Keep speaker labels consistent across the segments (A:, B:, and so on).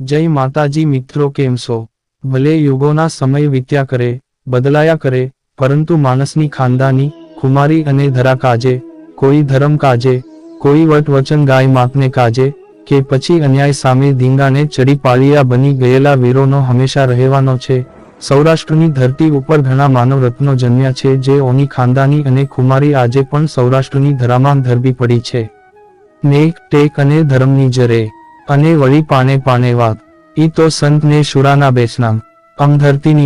A: જય માતાજી મિત્રો, કેમ છો? ભલે યુગોના સમય વીત્યા કરે, બદલાયા કરે, પરંતુ માણસની ખાનદાની, ખુમારી અને ધરા કાજે, કોઈ ધર્મ કાજે, કોઈ વટ વચન ગાય માતને કાજે, કે પછી અન્યાય સામે ધીંગાને ચડી પાળિયા બની ગયેલા વીરોનો હંમેશા રહેવાનો છે. સૌરાષ્ટ્રની ધરતી ઉપર ઘણા માનવ રત્નો જન્મ્યા છે, જે ઓની ખાનદાની અને ખુમારી આજે પણ સૌરાષ્ટ્રની ધરામાં ધરબી પડી છે. નેક, ટેક અને ધર્મની જરે. અને વળી પાને પાને વાત. ઈ તો સંત ને શુરાના બેચનામ અમ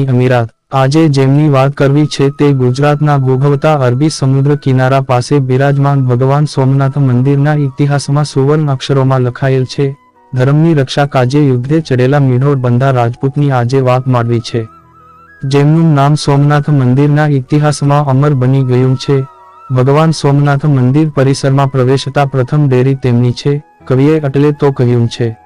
A: અમીરાત. આજે જેમની વાત કરવી છે તે ગુજરાતના ભોગવતા અરબી સમુદ્ર કિનારા પાસે બિરાજમાન ભગવાન સોમનાથ મંદિરના ઇતિહાસમાં સુવર્ણ અક્ષરોમાં લખાયેલ છે, ધર્મની રક્ષા કાજે યુદ્ધે ચડેલા મીઢોળ બંધા રાજપૂતની આજે વાત માંડવી છે. જેમનું નામ સોમનાથ મંદિરના ઇતિહાસમાં અમર બની ગયું છે. ભગવાન સોમનાથ મંદિર પરિસરમાં પ્રવેશતા પ્રથમ ડેરી તેમની છે. કવિએ એટલે તો કહ્યું છે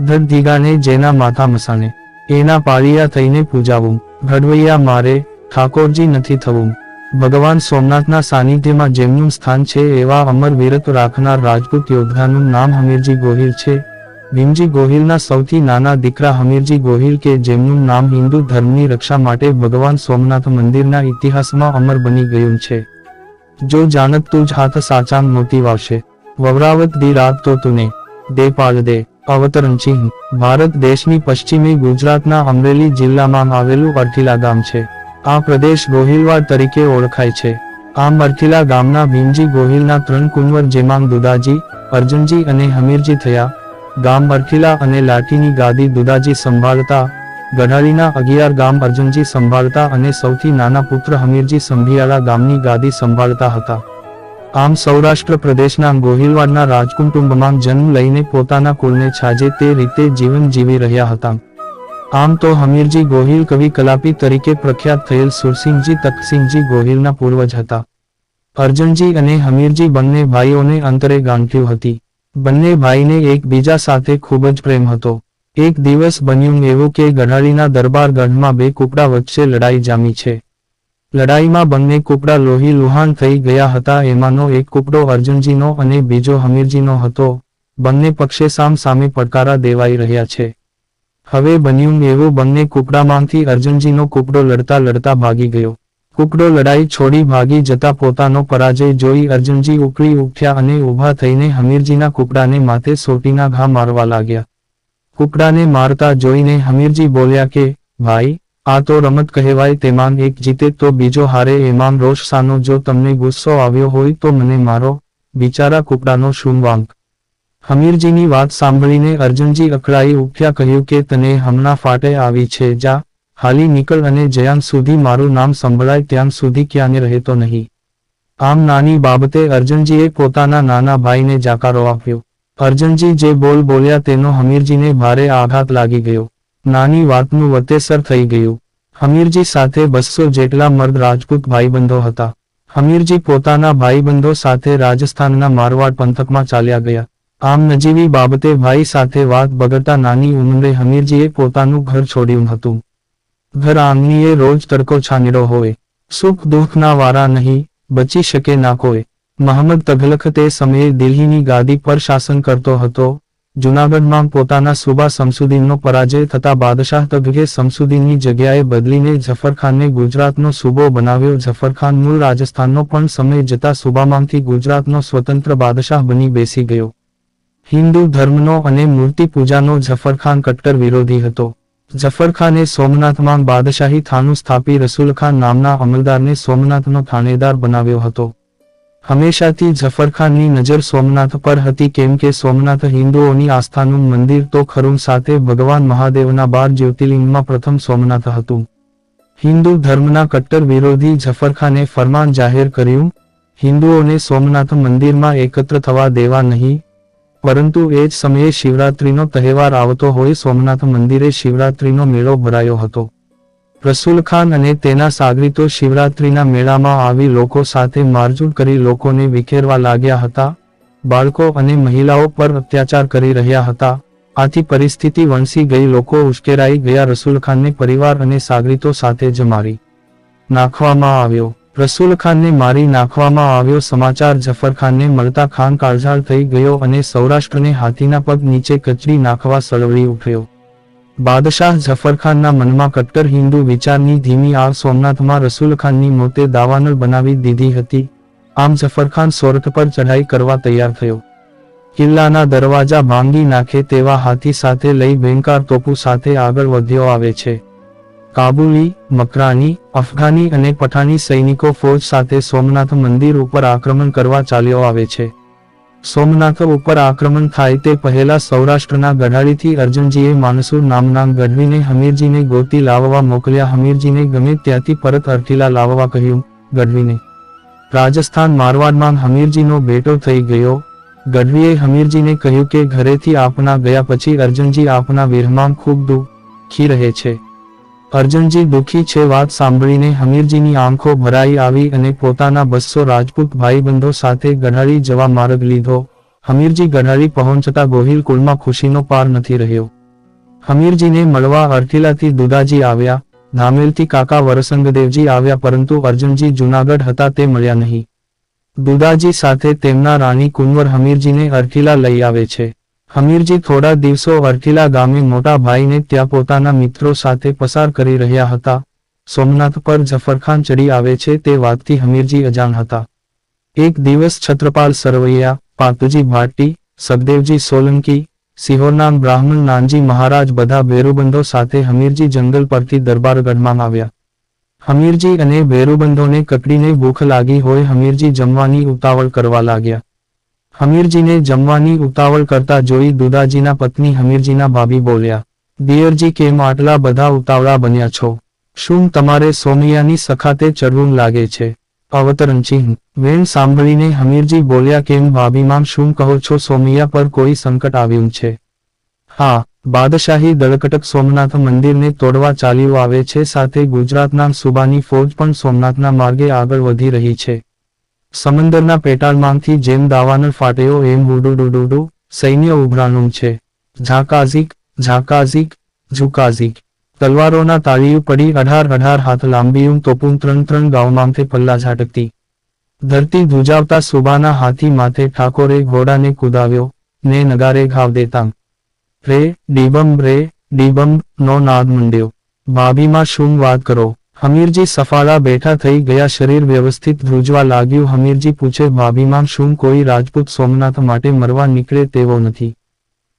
A: ધીગાને જેના માથા મસાને, એના પાળિયા થઈને પૂજાવું, ઘડવૈયા મારે, ઠાકોરજી નથી થવું. ભગવાન સોમનાથના સાનિધ્યમાં જેમનું સ્થાન છે એવા અમર વીરત્વ રાખનાર રાજપૂત યોદ્ધાનું નામ હમીરજી ગોહિલ છે. ભીમજી ગોહિલના સૌથી નાના દીકરા હમીરજી ગોહિલ કે જેમનું નામ હિન્દુ ધર્મની રક્ષા માટે ભગવાન સોમનાથ મંદિરના ઇતિહાસમાં અમર બની ગયું છે. જો જાનત તું જ હાથ સાચામ મોતી વાવશે વવરાવત દી રાત તો તુને, દે પાળ દે, અવતરણ ભારત દેશની પશ્ચિમી ગુજરાતના અમરેલી જિલ્લામાં આવેલું અર્થિલા ગામ છે. આ પ્રદેશ ગોહિલવાડ તરીકે ઓળખાય છે. આમ અર્થિલા ગામના ભીમજી ગોહિલના ત્રણ કુંવર જેમાં દુદાજી, અર્જુનજી અને હમીરજી થયા. ગામ અર્થિલા અને લાઠીની ગાદી દુદાજી સંભાળતા, ગઢાલીના અગિયાર ગામ અર્જુનજી સંભાળતા અને સૌથી નાના પુત્ર હમીરજી સંભિયાળા ગામની ગાદી સંભાળતા હતા. આમ સૌરાષ્ટ્ર પ્રદેશના ગોહિલવાડના રાજકુટુંબમાં જન્મ લઈને પોતાના કુળને છાજે તે રીતે જીવન જીવી રહ્યા હતા. આમ તો હમીરજી ગોહિલ કવિ કલાપી તરીકે પ્રખ્યાત થયેલ સુરસિંહજી તકસિંહજી ગોહિલના પૂર્વજ હતા. અર્જુનજી અને હમીરજી બંને ભાઈઓને અંતરે ગાંઠ્યું હતી. બંને ભાઈને એકબીજા સાથે ખૂબ જ પ્રેમ હતો. એક દિવસ બન્યું એવું કે ગઢાળીના દરબાર ગઢમાં બે કુકડા વચ્ચે લડાઈ જામી છે. લડાઈમાં બંને કુકડા લોહી લુહાણ થઈ ગયા હતા. એમાંનો એક કુકડો અર્જુનજીનો અને બીજો હમીરજીનો હતો. બંને પક્ષે સામ સામે પડકારા દેવાઈ રહ્યા છે. હવે બન્યું એવું બંને કુકડામાંથી અર્જુનજીનો કુકડો લડતા લડતા ભાગી ગયો. કુકડો લડાઈ છોડી ભાગી જતા પોતાનો પરાજય જોઈ અર્જુનજી ઉકળી ઉઠ્યા અને ઊભા થઈને હમીરજીના કુકડાને માથે સોટીના ઘા મારવા લાગ્યા. કુકડાને મારતા જોઈને હમીરજી બોલ્યા કે, ભાઈ આ તો રમત કહેવાય તેમાં એક જીતે તો બીજો હારે એમાં રોષ સાનો જો તમને ગુસ્સો આવ્યો હોય તો મને મારો, બિચારા કુકડાનો શું વાંક. હમીરજીની વાત સાંભળીને અર્જુનજી અકળાઈ ઉઠ્યા કહ્યું કે તને હમણાં ફાટે આવી છે, જા, હાલી નીકળ અને જ્યાં સુધી મારું નામ સંભળાય ત્યાં સુધી ક્યાંને રહેતો નહીં. આમ નાની બાબતે અર્જુનજીએ પોતાના નાના ભાઈને જાકારો આપ્યો. અર્જુનજી જે બોલ બોલ્યા તેનો હમીરજીને ભારે આઘાત લાગી ગયો. નાની વાતનું વતેસર થઈ ગયું. હમીરજી સાથે બસો જેટલા મર્દ રાજપૂત ભાઈબંધો હતા. હમીરજી પોતાના ભાઈબંધો સાથે રાજસ્થાનના મારવાડ પંથકમાં ચાલ્યા ગયા. આમ નજીવી બાબતે ભાઈ સાથે વાત બગડતા નાની ઉંમરે હમીરજીએ પોતાનું ઘર છોડ્યું હતું. ઘર આંગણીએ રોજ તડકો છાનીડો હોય. સુખ દુઃખના વારા નહીં, બચી શકે ના કોઈ. મહંમદ તઘલખ તે સમયે દિલ્હીની ગાદી પર શાસન કરતો હતો જુનાગઢમાં પોતાના સુબા શમસુદ્દીનનો પરાજય થતા બાદશાહ તઘગે શમસુદ્દીનની જગ્યાએ બદલીને જફરખાનને ગુજરાતનો સૂબો બનાવ્યો. જફરખાન મૂળ રાજસ્થાનનો પણ સમય જતા સુબામાંથી ગુજરાતનો સ્વતંત્ર બાદશાહ બની બેસી ગયો. હિન્દુ ધર્મનો અને મૂર્તિ પૂજાનો જફરખાન કટ્ટર વિરોધી હતો. જફરખાને સોમનાથમાં બાદશાહી થાનું સ્થાપી રસુલખાન નામના અમલદારને સોમનાથનો થાણેદાર બનાવ્યો હતો. હંમેશાથી જફરખાનની નજર સોમનાથ પર હતી કેમ કે સોમનાથ હિન્દુઓની આસ્થાનું મંદિર તો ખરું સાથે ભગવાન મહાદેવના બાર જ્યોતિર્લિંગમાં પ્રથમ સોમનાથ હતું. હિન્દુ ધર્મના કટ્ટર વિરોધી જફરખાને ફરમાન જાહેર કર્યું, હિન્દુઓને સોમનાથ મંદિરમાં એકત્ર થવા દેવા નહીં. પરંતુ એ જ સમયે શિવરાત્રીનો તહેવાર આવતો હોય, સોમનાથ મંદિરે શિવરાત્રીનો મેળો ભરાયો હતો. રસુલ ખાન અને તેના સાગરીતો શિવરાત્રીના મેળામાં આવી લોકો સાથે મારઝૂડ કરી લોકોને વિખેરવા લાગ્યા હતા, બાળકો અને મહિલાઓ પર અત્યાચાર કરી રહ્યા હતા. આથી પરિસ્થિતિ વણસી ગઈ, લોકો ઉશ્કેરાઈ ગયા, રસુલ ખાનને પરિવાર અને સાગરીતો સાથે જ મારી નાખવામાં આવ્યો. રસૂલ ખાનને મારી નાખવામાં આવ્યો સમાચાર જફર ખાનને મળતા ખાન કાળઝાળ થઈ ગયો અને સૌરાષ્ટ્રને હાથીના પગ નીચે કચડી નાખવા સળવળી ઉઠ્યો. બાદશાહ જફરખાનના મનમાં કટ્ટર હિન્દુ વિચારની ધીમી આગ સોમનાથમાં રસુલખાનની મોતે દાવાનળ બનાવી દીધી હતી. આમ જફરખાન સોરઠ પર ચઢાઈ કરવા તૈયાર થયો. કિલ્લાના દરવાજા ભાંગી નાખે તેવા હાથી સાથે લઈ ભયંકર તોપુ સાથે આગળ વધ્યો આવે છે. કાબુલી, મકરાની, અફઘાની અને પઠાણી સૈનિકો ફૌજ સાથે સોમનાથ મંદિર ઉપર આક્રમણ કરવા ચાલ્યો આવે છે. સોમનાથ ઉપર આક્રમણ થાય તે પહેલા સૌરાષ્ટ્રના ગઢાળીથી અર્જુનજીએ માનસુર નામના ગઢવીને હમીરજીને ગોતી લાવવા મોકલ્યા. હમીરજીને ગમે ત્યાંથી પરત અર્થીલા લાવવા કહ્યું, ગઢવીને. રાજસ્થાન મારવાડમાં હમીરજીનો ભેટો થઈ ગયો. ગઢવીએ હમીરજીને કહ્યું કે, ઘરેથી આપના ગયા પછી અર્જુનજી આપના વિરહમાં ખૂબ દુઃખી રહે છે. અર્જુનજી દુઃખી છે વાત સાંભળીને હમીરજીની આંખો ભરાઈ આવી અને પોતાના બસો રાજપૂત ભાઈબંધો સાથે ગઢાળી જવા માર્ગ લીધો. હમીરજી ગઢાળી પહોંચતા ગોહિલ કુળમાં ખુશીનો પાર નથી રહ્યો. હમીરજીને મળવા અર્થિલાથી દુદાજી આવ્યા. ધામેલથી કાકા વરસંગદેવજી આવ્યા પરંતુ અર્જુનજી જુનાગઢ હતા તે મળ્યા નહીં. દુદાજી સાથે તેમના રાણી કુંવર હમીરજીને અર્થિલા લઈ આવે છે. હમીરજી થોડા દિવસો અર્થિલા ગામે મોટા ભાઈને ત્યાં પોતાના મિત્રો સાથે પસાર કરી રહ્યા હતા. સોમનાથ પર જફરખાન ચડી આવે છે તે વાતથી હમીરજી અજાણ હતા. એક દિવસ છત્રપાલ સરવૈયા પાતુજી ભાટી, સગદેવજી સોલંકી સિહોરના બ્રાહ્મણ નાનજી મહારાજ બધા બેરુબંધો સાથે હમીરજી જંગલ પરથી દરબારગઢમાં આવ્યા. હમીરજી અને બેરુબંધોને કકડીને ભૂખ લાગી હોય હમીરજી જમવાની ઉતાવળ કરવા લાગ્યા. હમીરજીને જમવાની ઉતાવળ કરતા જોઈ દુદાજીના પત્ની હમીરજીના ભાભી બોલ્યા, દિયરજી, કેમ આટલા બધા ઉતાવળા બન્યા છો? શું તમારે સોમૈયાની સખાતે ચડવું લાગે છે? અવતરણસિંહ, વેણ સાંભળીને હમીરજી બોલ્યા, કેમ ભાભીમાં શું કહો છો? સોમૈયા પર કોઈ સંકટ આવ્યું છે? હા, બાદશાહી દળકટક સોમનાથ મંદિરને તોડવા ચાલ્યું આવે છે, સાથે ગુજરાતના સુબાની ફૌજ પણ સોમનાથના માર્ગે આગળ વધી રહી છે. સમંદરના પેટાળમાંથી જેમ દાવાનળ ફાટ્યો એમ હુડુડુડુડુ સૈન્ય ઉભરાણું છે. ઝાકાઝીક ઝાકાઝીક, ઝુકાઝીક. તલવારોના તાળીયું પડી અઢાર અઢાર હાથ લાંબીયું તોપું ત્રણ ત્રણ ગાવમાંથી પલ્લા ઝાટકતી. ધરતી ધ્રુજાવતા સુબાના હાથી માથે ઠાકોરે ઘોડાને કુદાવ્યો, ને નગારે ઘાવ દેતા. રે ડીબમ રે ડીબમ નો નાદ મંડ્યો. ભાભીમાં શું વાત કરો? હમીરજી સફાળા બેઠા થઈ ગયા, શરીર વ્યવસ્થિત ધ્રુજવા લાગ્યું. હમીરજી પૂછે, ભાભીમાં શું કોઈ રાજપૂત સોમનાથ માટે મરવા નીકળે તેવો નથી?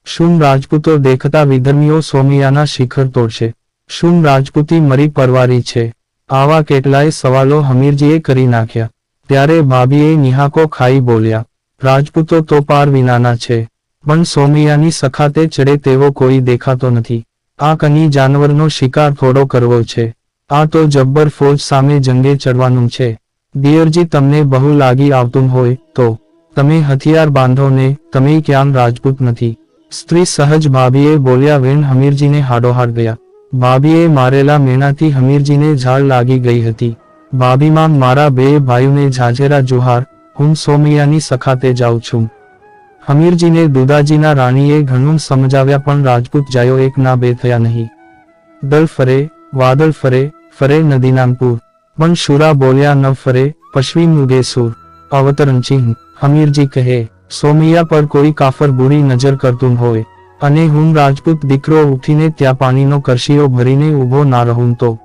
A: શું રાજપૂતો દેખતા વિધર્મીઓ સોમિયાના શિખર તોડશે? શું રાજપૂતી મરી પરવારી છે? આવા કેટલાય સવાલો હમીરજીએ કરી નાખ્યા. ત્યારે ભાભીએ નિહાકો ખાઈ બોલ્યા, રાજપૂતો તો પાર વિનાના છે, પણ સોમિયાની સખાતે ચડે તેવો કોઈ દેખાતો નથી. આ કની જાનવરનો શિકાર થોડો કરવો છે. આ તો જબ્બર ફોજ સામે જંગે ચડવાનું છે. દિયરજી તમને બહુ લાગી આવતું હોય તો, તમે હથિયાર બાંધો ને તમે ક્યાં રાજપૂત નથી. સ્ત્રી સહજ ભાભીએ બોલ્યા વેણ હમીરજીને હાડોહાડ ગયા. ભાભીએ મારેલા મેણાથી હમીરજીને ઝાડ લાગી ગઈ હતી. ભાભીમાં મારા બે ભાઈઓને ઝાઝેરા જુહાર, હું સોમૈયાની સખાતે જાઉં છું. હમીરજીને દુદાજીના રાણીએ ઘણું સમજાવ્યા પણ રાજપૂત જાયો એક ના બે થયા નહીં. દલ ફરે વાદળ ફરે ફરે નદીના પણ શુરા બોલ્યા ન ફરે, પશ્વી મુગે સુર. અવતરણ હમીરજી કહે, સોમૈયા પર કોઈ કાફર બુરી નજર કરતું હોય. અને હું રાજપૂત દીકરો ઉઠીને ત્યાં પાણીનો કરશીઓ ભરીને ઊભો ના રહું તો.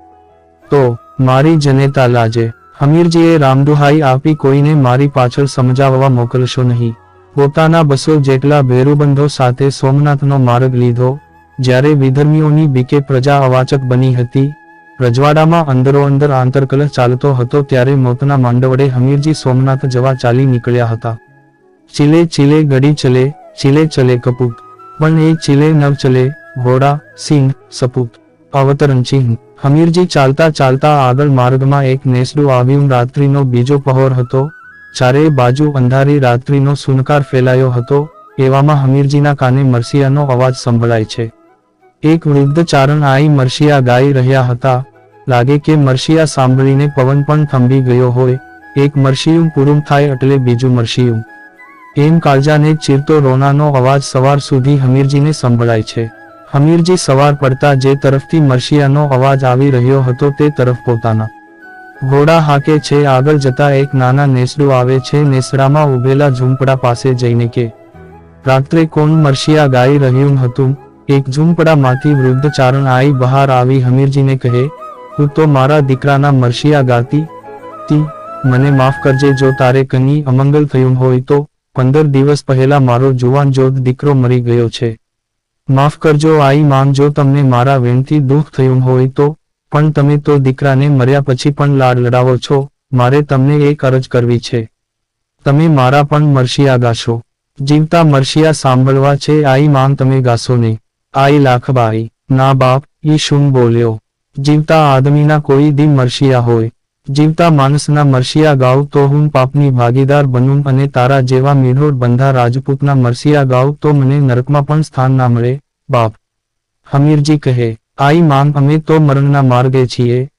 A: તો, મારી જનેતા લાજે. હમીરજીએ રામદુહાઈ આપી કોઈને મારી પાછળ સમજાવવા મોકલશો નહીં. પોતાના બસો જેટલા ભેરુબંધો સાથે સોમનાથનો માર્ગ લીધો. જ્યારે વિધર્મીઓની બીકે પ્રજા અવાચક બની હતી રજવાડામાં અંદરો અંદર આંતરકલહ ચાલતો હતો ત્યારે મોતના માંડવડે હમીરજી સોમનાથ જવા ચાલી નીકળ્યા હતા. ચીલે ચીલે, ગડી ચલે, ચીલે ચલે કપૂત. પણ એ ચીલે નવ ચલે, ઘોડા, સિંહ, સપૂત. અવતરણ ચિહ્ન. હમીરજી ચાલતા ચાલતા આગળ માર્ગમાં એક નેસડું આવ્યું. રાત્રિનો બીજો પહોર હતો. ચારે બાજુ અંધારી રાત્રિનો સુનકાર ફેલાયો હતો. એવામાં હમીરજીના કાને મરસિયાનો અવાજ સંભળાય છે. એક વૃદ્ધ ચારણ આઈ મરશિયા ગાઈ રહ્યા હતા. લાગે કે મરશિયા સાંભળીને પવન પણ થંભી ગયો હોય. એક મરશિયું પૂરું થાય એટલે બીજું મરશિયું. એમ કાળજાને ચીરતો રોનાનો અવાજ સવાર સુધી હમીરજીને સંભળાય છે. હમીરજી સવાર પડતા જે તરફથી મરશિયાનો અવાજ આવી રહ્યો હતો તે તરફ પોતાના ઘોડા હાકે છે. આગળ જતા એક નાના નેસડું આવે છે. નેસડામાં ઉભેલા ઝૂંપડા પાસે જઈને કે, રાત્રે કોણ મરશિયા ગાઈ રહ્યું હતું? એક ઝૂંપડામાંથી વૃદ્ધ ચારણ આઈ બહાર આવી હમીરજીને કહે હું તો મારા દીકરાના મરશિયા ગાતી, તી, મને માફ કરજે જો તારે કંઈ અમંગલ થયું હોય તો, પંદર દિવસ પહેલા મારો જુવાન જોત દીકરો મરી ગયો છે. માફ કરજો આઈ માન જો તમને મારા વેણથી દુઃખ થયું હોય તો, પણ તમે તો દીકરાને મર્યા પછી પણ લાડ લડાવો છો, મારે તમને એક અરજ કરવી છે. તમે મારા પણ મરશિયા ગાશો. જીવતા મરશિયા સાંભળવા છે, આઈ માન તમે ગાશો નહીં. આઈ લાખબાઈ ના બાપ, ઈ શું બોલ્યો? જીવતા આદમીના કોઈ દી મરશિયા હોય. જીવતા માણસના મરશિયા ગાવ તો હું પાપની ભાગીદાર બનું અને તારા જેવા મીઢોળ બંધા રાજપૂતના મરશિયા ગાવ તો મને નરકમાં પણ સ્થાન ના મળે. બાપ. હમીરજી કહે, આઈ માંગ, અમે તો મરણના માર્ગે છીએ.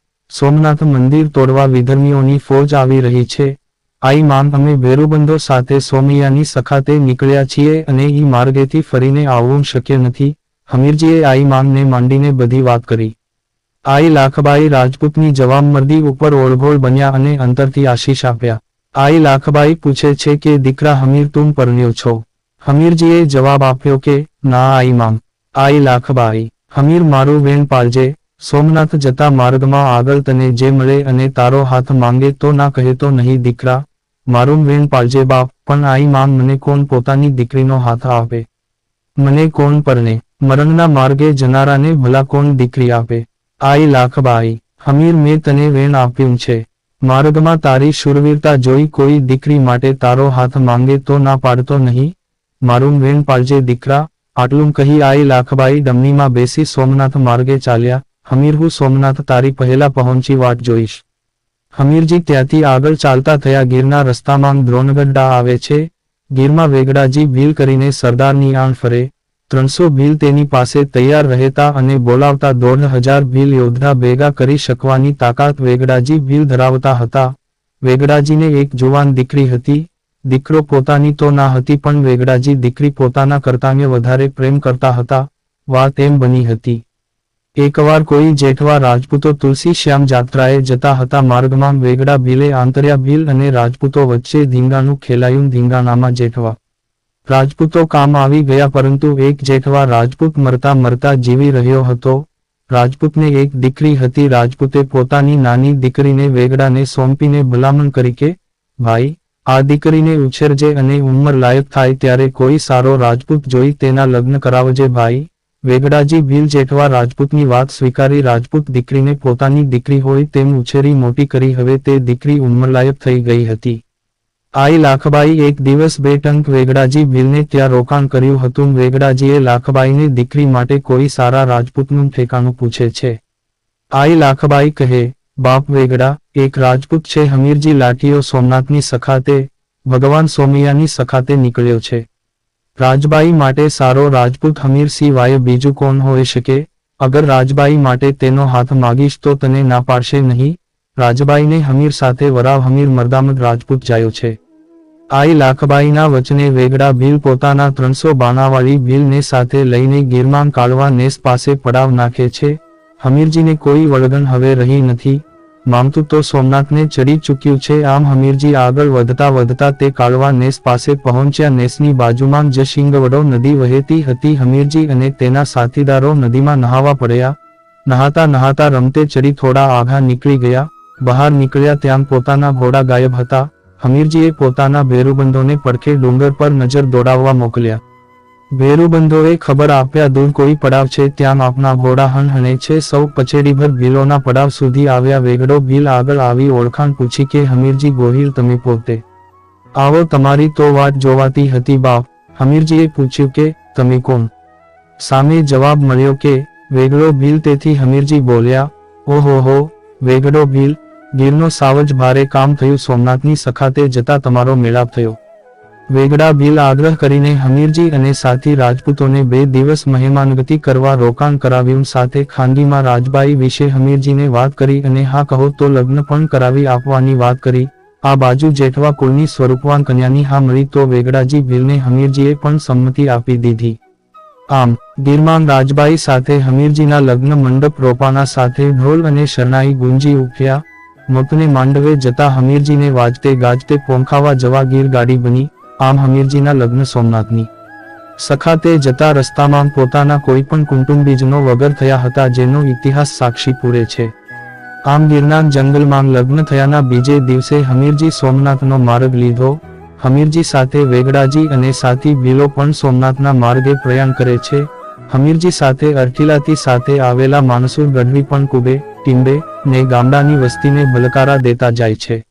A: સોમનાથ મંદિર તોડવા વિધર્મીઓની ફોજ આવી રહી છે. આઈ માંગ, અમે ભેરુબંધો સાથે સોમૈયાની સખાતે નીકળ્યા છીએ અને ઈ માર્ગેથી ફરીને આવવું શક્ય નથી. હમીરજીએ આઈ માંગને માંડીને બધી વાત કરી. આઈ લાખબાઈ રાજપૂતની જવાબમર્દી ઉપર ઓળઘોળ બન્યા અને અંતરથી આશીષ આપ્યા. આઈ લાખબાઈ પૂછે છે કે, દીકરા હમીર તું પરણ્યો છો? હમીરજીએ જવાબ આપ્યો કે, ના, આઈ માંગ આઈ લાખબાઈ, હમીર મારું વેણ પાલજે. સોમનાથ જતા માર્ગમાં આગળ તને જે મળે અને તારો હાથ માંગે તો ના કહે તો નહીં, દીકરા. મારું વેણ પાલજે બાપ, પણ આઈ માંગ મને કોણ પોતાની દીકરીનો હાથ આપે? મને કોણ પરણે? મરણના માર્ગે જનારાને ભલા કોણ દીકરી આપે. આઈ લાખબાઈ, હમીર મેં તને વેણ આપ્યું છે. માર્ગમાં તારી શુરવીરતા જોઈ કોઈ દીકરી માટે તારો હાથ માંગે તો ના પાડતો નહીં? મારું વેણ પાડજે દીકરા, આટલું કહી આઈ લાખબાઈ ડમનીમાં બેસી સોમનાથ માર્ગે ચાલ્યા. હમીર હું સોમનાથ તારી પહેલા પહોંચી વાટ જોઈશ. હમીરજી ત્યાંથી આગળ ચાલતા થયા ગીરના રસ્તામાં દ્રોણગઢડા આવે છે. ગીરમાં વેગડાજી ભીલ કરીને સરદારની આણ ફરે. ત્રણસો ભીલ તેની પાસે તૈયાર રહેતા અને બોલાવતા દોઢ હજાર ભીલ યોદ્ધા ભેગા કરી શકવાની તાકાત વેગડાજી ભીલ ધરાવતા હતા. વેગડાજીને એક જુવાન દીકરી હતી. દીકરો પોતાની તો ના હતી પણ વેગડાજી દીકરી પોતાના કરતાંગે વધારે પ્રેમ કરતા હતા. વાત એમ બની હતી. એકવાર કોઈ જેઠવા રાજપૂતો તુલસી શ્યામ જાત્રાએ જતા હતા માર્ગમાં વેગડા ભીલે આંતર્યા ભીલ અને રાજપૂતો વચ્ચે ધીંગાનું ખેલાયું ધીંગાણામાં જેઠવા રાજપૂતો કામ આવી ગયા પરંતુ એક જેઠવા રાજપૂત મરતા મરતા જીવી રહ્યો હતો. રાજપૂતને એક દીકરી હતી. રાજપૂતે પોતાની નાની દીકરીને વેગડાને સોંપીને ભલામણ કરી કે, ભાઈ, આ દીકરીને ઉછેરજે અને ઉંમર લાયક થાય ત્યારે કોઈ સારો રાજપૂત જોઈ તેના લગ્ન કરાવજે ભાઈ. વેગડાજી ભીલ જેઠવા રાજપૂતની વાત સ્વીકારી. રાજપૂત દીકરીને પોતાની દીકરી હોય તેમ ઉછેરી મોટી કરી. હવે તે દીકરી ઉંમરલાયક થઈ ગઈ હતી. આઈ લાખબાઈ એક દિવસ બે ટંક વેગડાજી ભીલને ત્યાં રોકાણ કર્યું હતું. વેગડાજીએ લાખબાઈની દીકરી માટે કોઈ સારા રાજપૂતનું ઠેકાણું પૂછે છે. આઈ લાખબાઈ કહે, બાપ વેગડા, એક રાજપૂત છે. હમીરજી લાઠીઓ સોમનાથની સખાતે, ભગવાન સોમિયાની સખાતે નીકળ્યો છે. રાજબાઈ માટે સારો રાજપૂત હમીર સિવાય બીજું કોણ હોઈ શકે? અગર રાજબાઈ માટે તેનો હાથ માગીશ તો તને ના પાડશે નહીં? રાજબાઈને હમીર સાથે વરાવ હમીર મરદામદ રાજપૂત જાયો છે. આઈ લાખબાઈના વચને વેગડા ભીલ પોતાના ત્રણસો બાણાવાળી ભીલને સાથે લઈને ગીરમાન કાળવા નેસ પાસે પડાવ નાખે છે. હમીરજીને કોઈ વળગણ હવે રહી નથી. મામતું તો સોમનાથને ચડી ચૂક્યું છે. આમ હમીરજી આગળ વધતા વધતા તે કાળવા નેસ પાસે પહોંચ્યા. નેસની બાજુમાં જ શિંગવડો નદી વહેતી હતી. હમીરજી અને તેના સાથીદારો નદીમાં નહાવા પડ્યા. નહાતા નહાતા રમતે ચડી થોડા આઘા નીકળી ગયા. બહાર નીકળ્યા ત્યાં પોતાના ઘોડા ગાયબ હતા. હમીરજીએ પોતાના ભેરુબંધોને પડખે ડુંગર પર નજર દોડાવવા મોકલ્યા. ભેરુબંધોએ ખબર આપ્યા, દૂર કોઈ પડાવ છે, ત્યાં આપના ઘોડા હણહણે છે. સૌ પછેડીભર ભીલોના પડાવ સુધી આવ્યા. વેગડો ભીલ આગળ આવી ઓળખાણ પૂછી કે, હમીરજી ગોહિલ, તમે પોતે આવો, તમારી તો વાત જોવાતી હતી, બાપ. હમીરજીએ પૂછ્યું કે, તમે કોણ? સામે જવાબ મળ્યો કે, વેગડો ભીલ. તેથી હમીરજી બોલ્યા, ઓહો હો, વેગડો ભીલ ગીરનો સાવજ ભારે કામ થયું. સોમનાથની સખાતે જતા તમારો મેળાપ થયો. વેગડા ભીલ આગ્રહ કરીને હમીરજી અને સાથી રાજપૂતોને બે દિવસ મહેમાનગતિ કરવા રોકાણ કરાવ્યું. સાથે ખાનગીમાં રાજબાઈ વિશે હમીરજીને વાત કરી અને હા કહો તો લગ્ન પણ કરાવી આપવાની વાત કરી. આ બાજુ જેઠવા કુળની સ્વરૂપવાન કન્યાની હા મળી તો વેગડાજી ભીલને હમીરજીએ પણ સંમતિ આપી દીધી. આમ ગીરમાન રાજબાઈ સાથે હમીરજીના લગ્ન મંડપ રોપાના સાથે ઢોલ અને શરણાઈ ગુંજી ઉઠ્યા. મોતને માંડવે જતા હમીરજીને વાજતે ગાજતે પોંખાવા જવા ગીર ગાડી બની. આમ હમીરજીના લગ્ન સોમનાથની. સખાતે જતા રસ્તામાં પોતાના કોઈ પણ કુટુંબીજનો વગર થયા હતા જેનો ઇતિહાસ સાક્ષી પૂરે છે. આમ ગિરનાર જંગલમાં લગ્ન થયાના બીજે દિવસે હમીરજી સોમનાથનો માર્ગ લીધો. હમીરજી સાથે વેગડાજી અને સાથી ભીલો પણ સોમનાથના માર્ગે પ્રયાણ કરે છે. હમીરજી સાથે અર્થિલાતી સાથે આવેલા માનસુર ગઢવી પણ કુબે, ટીંબે ને ગામડાની વસ્તીને ભલકારા દેતા જાય છે.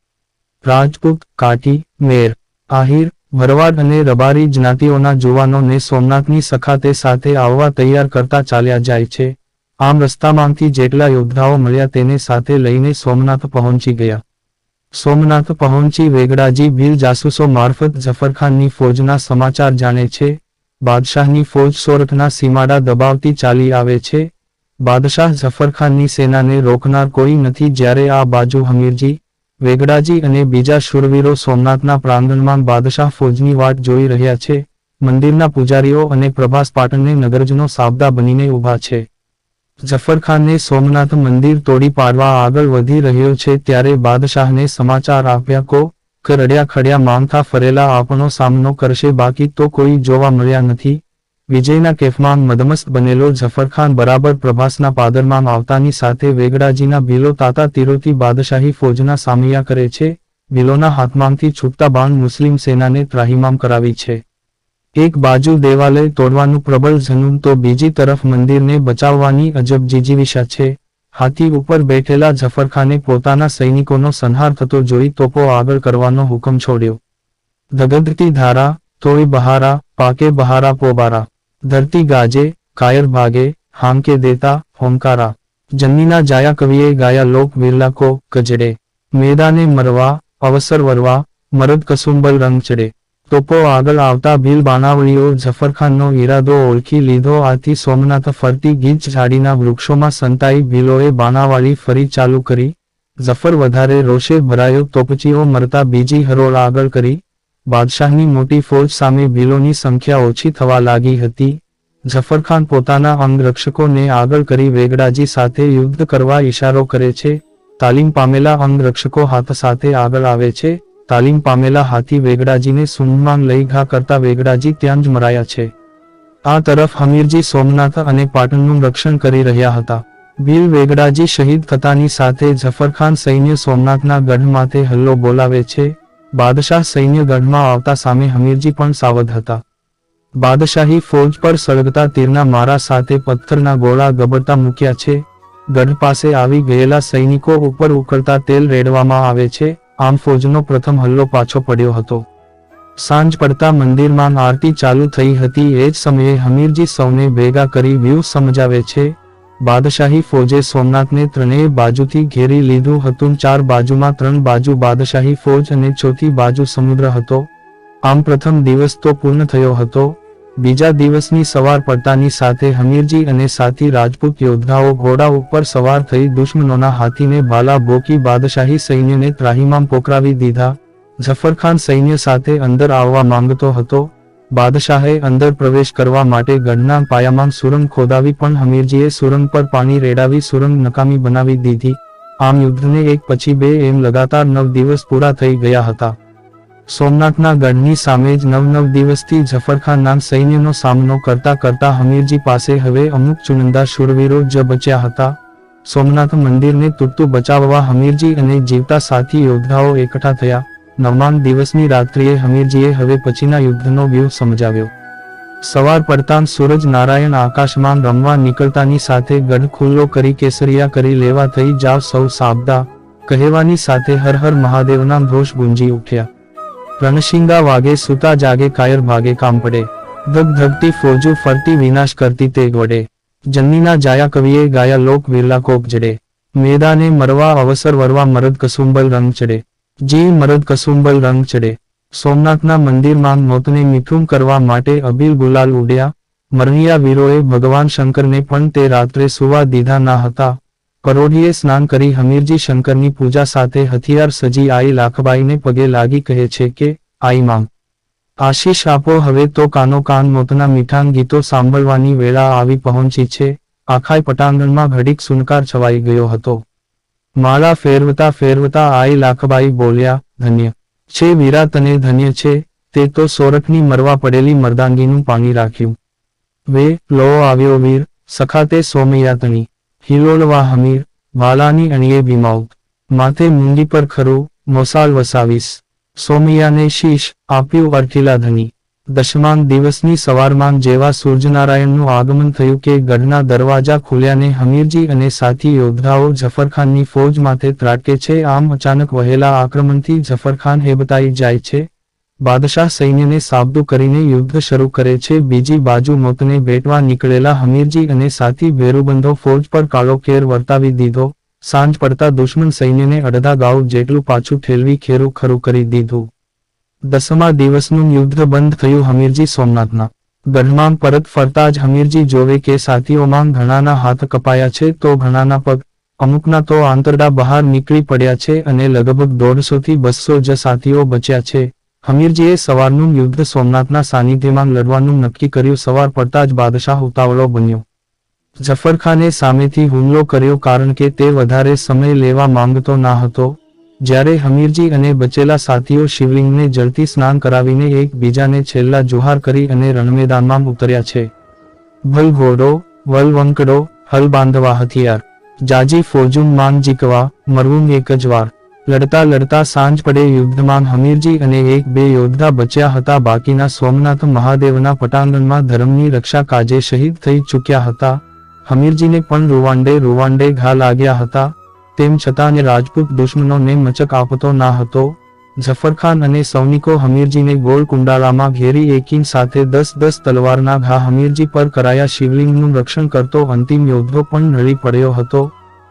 A: રાજપૂત કાઠી મેર, આહિર, ભરવાડ અને રબારી જ્ઞાતિઓના જુવાનોને સોમનાથની સખાતે સાથે આવવા તૈયાર કરતા ચાલ્યા જાય છે. આમ રસ્તામાંથી જેટલા યોદ્ધાઓ મળ્યા તેને સાથે લઈને સોમનાથ પહોંચી ગયા. સોમનાથ પહોંચી વેગડાજી ભીલ જાસૂસો મારફત જફરખાનની ફોજના સમાચાર જાણે છે. બાદશાહની ફોજ સોરઠના સીમાડા દબાવતી ચાલી આવે છે. બાદશાહ જફરખાનની સેનાને રોકનાર કોઈ નથી જ્યારે આ બાજુ હમીરજી, વેગડાજી અને બીજા શૂરવીરો સોમનાથના પ્રાંગણમાં બાદશાહ ફોજની વાટ જોઈ રહ્યા છે, મંદિરના પૂજારીઓ અને પ્રભાસ પાટણને નગરજનો સાબદા બનીને ઊભા છે. જફરખાનને સોમનાથ મંદિર તોડી પાડવા આગળ વધી રહ્યો છે ત્યારે બાદશાહને સમાચાર આપ્યા, કો, કરડ્યા ખડ્યા માંગતા ફરેલા આપણો સામનો કરશે, બાકી તો કોઈ જોવા મળ્યા નથી. વિજયના કેફમાં મદમસ્ત બનેલો જફરખાન બરાબર પ્રભાસના પાદરમાં આવતાની સાથે વેગડાજીના ભીલો તાતા તિરોતી બાદશાહી ફોજના સામૈયા કરે છે, ભીલોના હાથમાંથી છૂટતા બાણ મુસ્લિમ સેનાને ત્રાહિમામ કરાવી છે. એક બાજુ દેવાલય તોડવાનું પ્રબળ જનુમ તો બીજી તરફ મંદિરને બચાવવાની અજબ જીજીવિષા છે. હાથી ઉપર બેઠેલા જફરખાને પોતાના સૈનિકોનો સંહાર થતો જોઈ તોપો આગળ કરવાનો હુકમ છોડ્યો. ધગધતી ધારા તોય બહારા, પાકે બહારા પોબારા. ધરતી ગાજે, કાયર ભાગે, હાંકે દેતા, હોંકારા. જન્નીના જાયા કવિએ ગાયા લોક વિરલા કો કજડે મેદાને મરવા, અવસર વરવા, મરદ કસુંબલ રંગ ચડે. તોપો આગળ આવતા ભીલ બાનાવળીઓ જફરખાનનો ઈરાદો ઓળખી લીધો. આથી સોમનાથ ફરતી ગીચ ઝાડીના વૃક્ષોમાં સંતાઈ ભીલોએ બાનાવાળી ફરી ચાલુ કરી. જફર વધારે રોષે ભરાયો. તોપચીઓ મરતા બીજી હરોળ આગળ કરી. બાદશાહની મોટી ફોજ સામે ભીલોની સંખ્યા ઓછી થવા લાગી હતી. જફરખાન પોતાના અંગરક્ષકોને આગળ કરી વેગડાજી સાથે યુદ્ધ કરવા ઇશારો કરે છે. તાલીમ પામેલા અંગરક્ષકો હાથ સાથે આગળ આવે છે. તાલીમ પામેલા હાથી વેગડાજીને સૂંઢમાં લઈ ઘા કરતા વેગડાજી ત્યાં જ મરાયા છે. આ તરફ હમીરજી સોમનાથ અને પાટણનું રક્ષણ કરી રહ્યા હતા. ભીલ વેગડાજી શહીદ થતાની સાથે જફરખાન સૈન્ય સોમનાથના ગઢ માથે હલ્લો બોલાવે છે. બાદશાહ સૈન્ય ગઢમાં આવતા સામે હમીરજી પણ સાવધ હતા. બાદશાહી ફોજ પર સળગતા તીરના મારા સાથે પથ્થરના ગોળા ગબડતા મૂક્યા છે. ગઢ પાસે આવી ગયેલા સૈનિકો ઉપર ઉકળતા તેલ રેડવામાં આવે છે. આમ ફોજનો પ્રથમ હલ્લો પાછો પડ્યો હતો. સાંજ પડતા મંદિરમાં આરતી ચાલુ થઈ હતી. એ જ સમયે હમીરજી સૌને ભેગા કરી વ્યૂહ સમજાવે છે. બાદશાહી ફોજે સોમનાથને ત્રણેય બાજુથી ઘેરી લીધું હતું. ચાર બાજુમાં ત્રણ બાજુ બાદશાહી ફોજ અને ચોથી બાજુ સમુદ્ર હતો. આમ પ્રથમ દિવસ તો પૂર્ણ થયો હતો. બીજા દિવસની સવાર પડતાની સાથે હમીરજી અને સાથી રાજપૂત યોદ્ધાઓ ઘોડા ઉપર સવાર થઈ દુશ્મનોના હાથીને ભાલા બોકી બાદશાહી સૈન્યને ત્રાહીમામ પોકરાવી દીધા. જફરખાન સૈન્ય સાથે અંદર આવવા માંગતો હતો. બાદશાહે અંદર પ્રવેશ કરવા માટે ગઢના પાયામાં સુરંગ ખોદાવી પણ હમીરજીએ સુરંગ પર પાણી રેડાવી સુરંગ નકામી બનાવી દીધી. આમ યુદ્ધને એક પછી બે એમ લગાતાર નવ દિવસ પૂરા થઈ ગયા હતા. સોમનાથના ગઢની સામે જ નવ નવ દિવસથી જફરખાનના સૈન્યનો સામનો કરતા કરતા હમીરજી પાસે હવે અમુક ચુનંદા શૂરવીરો જ બચ્યા હતા. સોમનાથ મંદિરને તૂટતું બચાવવા હમીરજી અને જીવતા સાથી યોદ્ધાઓ એકઠા થયા. નવમાન દિવસની રાત્રિએ હમીરજીએ હવે પછીના યુદ્ધનો વ્યૂહ સમજાવ્યો. સવાર પડતાં સૂરજ નારાયણ આકાશમાં રમવા નીકળતાની સાથે ગઢ ખુલ્લો કરી કેસરિયા કરી લેવા થઈ જાવ સૌ સાબદા, કહેવાની સાથે હર હર મહાદેવના ઘોષ ગુંજી ઉઠ્યા. રણશિંગા વાગે સુતા જાગે કાયર ભાગે કામ પડે. ધગ ધગતી ફોજો ફરતી વિનાશ કરતી તે વડે જન્મીના જાયા કવિએ ગાયા લોક વિરલા કોપ જડે. મેદાને મરવા અવસર વરવા મરદ કસુંબલ રંગ ચડે. જી મરદ કસુંબલ રંગ ચડે. સોમનાથના મંદિરમાં મોતને મીઠું કરવા માટે અબીલ ગુલાલ ઉડ્યા. મરણિયા વીરોએ ભગવાન શંકરને પણ તે રાત્રે સુવા દીધા ના હતા. પરોઢીએ સ્નાન કરી હમીરજી શંકરની પૂજા સાથે હથિયાર સજી આઈ લાખબાઈને પગે લાગી કહે છે કે, આઈ માં. આશીષ આપો, હવે તો કાનો કાન મોતના મીઠાન ગીતો સાંભળવાની વેળા આવી પહોંચી છે. આખાય પટાંગણમાં ઘડીક સુનકાર છવાઈ ગયો હતો. માળા ફેરવતા ફેરવતા આઈ લાખબાઈ બોલ્યા, ધન્ય. છે વીરા તને ધન્ય છે, તે તો સોરઠની મરવા પડેલી મર્દાંગીનું પાણી રાખ્યું. વે, લો આવ્યો વીર સખાતે સોમૈયા તણી હિલોળવા હમીર, વાલાની અણીએ ભીમાઉત માથે મૂંગી પર ખરું, મોસાલ વસાવીશ. સોમૈયાને શીશ, આપ્યું અર્થિલા ધની દશમાન દિવસની સવારમાં જેવા સૂર્યનારાયણનું આગમન થયું કે ગઢના દરવાજા ખુલ્યાને હમીરજી અને સાથી યોદ્ધાઓ જફરખાનની ફૌજ માથે ત્રાટકે છે, આમ અચાનક વહેલા આક્રમણથી જફરખાન હેબતાઈ જાય છે. બાદશાહ સૈન્યને સાબદું કરીને યુદ્ધ શરૂ કરે છે. બીજી બાજુ મોતને ભેટવા નીકળેલા હમીરજી અને સાથી ભેરુબંધો ફૌજ પર કાળો કેર વર્તાવી દીધો. સાંજ પડતા દુશ્મન સૈન્યને અડધા ગાઉ જેટલું પાછું ઠેલવી ખેરું ખરું કરી દીધું. દસમા દિવસનું યુદ્ધ બંધ થયું. હમીરજી સોમનાથના ગઢમાં પરત ફરતા જ હમીરજી જોવે કે સાથીઓમાં ઘણાના હાથ કપાયા છે. તો ઘણાના પગ અમુકના તો આંતરડા બહાર નીકળી પડ્યા છે અને લગભગ દોઢસો થી બસો જ સાથીઓ બચ્યા છે. હમીરજીએ સવારનું યુદ્ધ સોમનાથના સાનિધ્યમાં લડવાનું નક્કી કર્યું. સવાર પડતા જ બાદશાહ ઉતાવળો બન્યો. જફરખાને સામેથી હુમલો કર્યો કારણ કે તે વધારે સમય લેવા માંગતો ના હતો. જ્યારે હમીરજી અને બચેલા સાથીઓ શિવલિંગને જળથી સ્નાન કરાવીને એકબીજાને છેલ્લા જુહાર કરી અને રણમેદાનમાં ઉતર્યા છે. ભલ ઘોડો વલ વંકડો હલ બાંધવા હથિયાર, જાજી ફોજુમ માન જીકવા, મરવું એક જ વાર, લડતા લડતા સાંજ પડે યુદ્ધમાં હમીરજી અને એક બે યોદ્ધા બચ્યા હતા. બાકીના સોમનાથ મહાદેવના પટાંગણમાં ધર્મની રક્ષા કાજે શહીદ થઈ ચૂક્યા હતા. હમીરજીને પણ રૂવાંડે રૂવાંડે ઘા લાગ્યા હતા. તેમ છતાં ને રાજપૂત દુશ્મનોને મચક આપતો ના હતો. જફરખાન અને સૌનિકો હમીરજીને ગોળ કુંડાળામાં ઘેરી એકી સાથે દસ દસ તલવારના ઘા હમીરજી પર કરાયા શિવલિંગનું રક્ષણ કરતો અંતિમ યોદ્ધો પણ નડી પડ્યો હતો.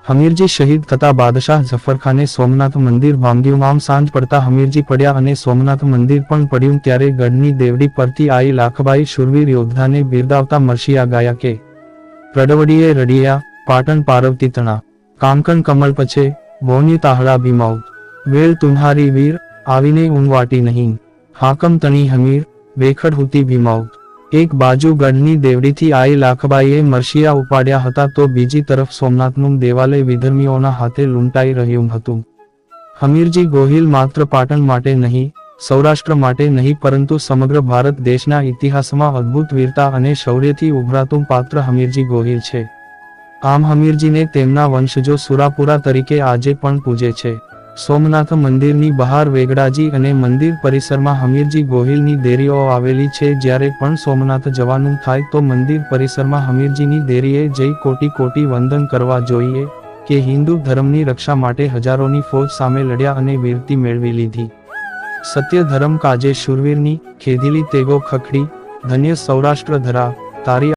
A: હમીરજી શહીદ થતા બાદશાહ જફરખાને સોમનાથ મંદિર ભાંગ્યું આમ સાંજ પડતા હમીરજી પડ્યા અને સોમનાથ મંદિર પણ પડ્યું ત્યારે ગઢની દેવડી પરથી આઈ લાખબાઈ શુરવીર યોદ્ધાને બિરદાવતા મરશિયા ગાયા કે રડવડીએ રડિયા, પાટણ પાર્વતી તણા કાંકણ કમળ પછે બોની તાહરા ભીમાઉ વેલ તુમ્હારી વીર આવીને ઉનવાટી નહીં. હાકમ તણી હમીર વેખડ હુતી ભીમાઉ. એક બાજુ ગઢની દેવડીથી આઈ લાખબાઈએ મરશિયા ઉપાડ્યા હતા તો બીજી તરફ સોમનાથનું દેવાલય વિધર્મીઓના હાથે લૂંટાઈ રહ્યું હતું. હમીરજી ગોહિલ માત્ર પાટણ માટે નહીં, સૌરાષ્ટ્ર માટે નહીં પરંતુ સમગ્ર ભારત દેશના ઇતિહાસમાં અદ્ભુત વીરતા અને શૌર્યથી ઉભરાતું પાત્ર હમીરજી ગોહિલ છે. આમ હમીરજીને તેમના વંશજો સુરાપુરા તરીકે આજે પણ પૂજે છે. સોમનાથ મંદિરની બહાર વેગડાજી અને મંદિર પરિસરમાં હમીરજી ગોહિલની દેરીઓ આવેલી છે. જ્યારે પણ સોમનાથ જવાનું થાય તો મંદિર પરિસરમાં હમીરજીની દેરીએ જઈ કોટી કોટી વંદન કરવા જોઈએ કે હિન્દુ ધર્મની રક્ષા માટે હજારોની ફોજ સામે લડ્યા અને વીરતી મેળવી લીધી. સત્ય ધર્મ કાજે શૂરવીરની ખેદીલી તેગો ખખડી, ધન્ય સૌરાષ્ટ્ર ધરા, તારી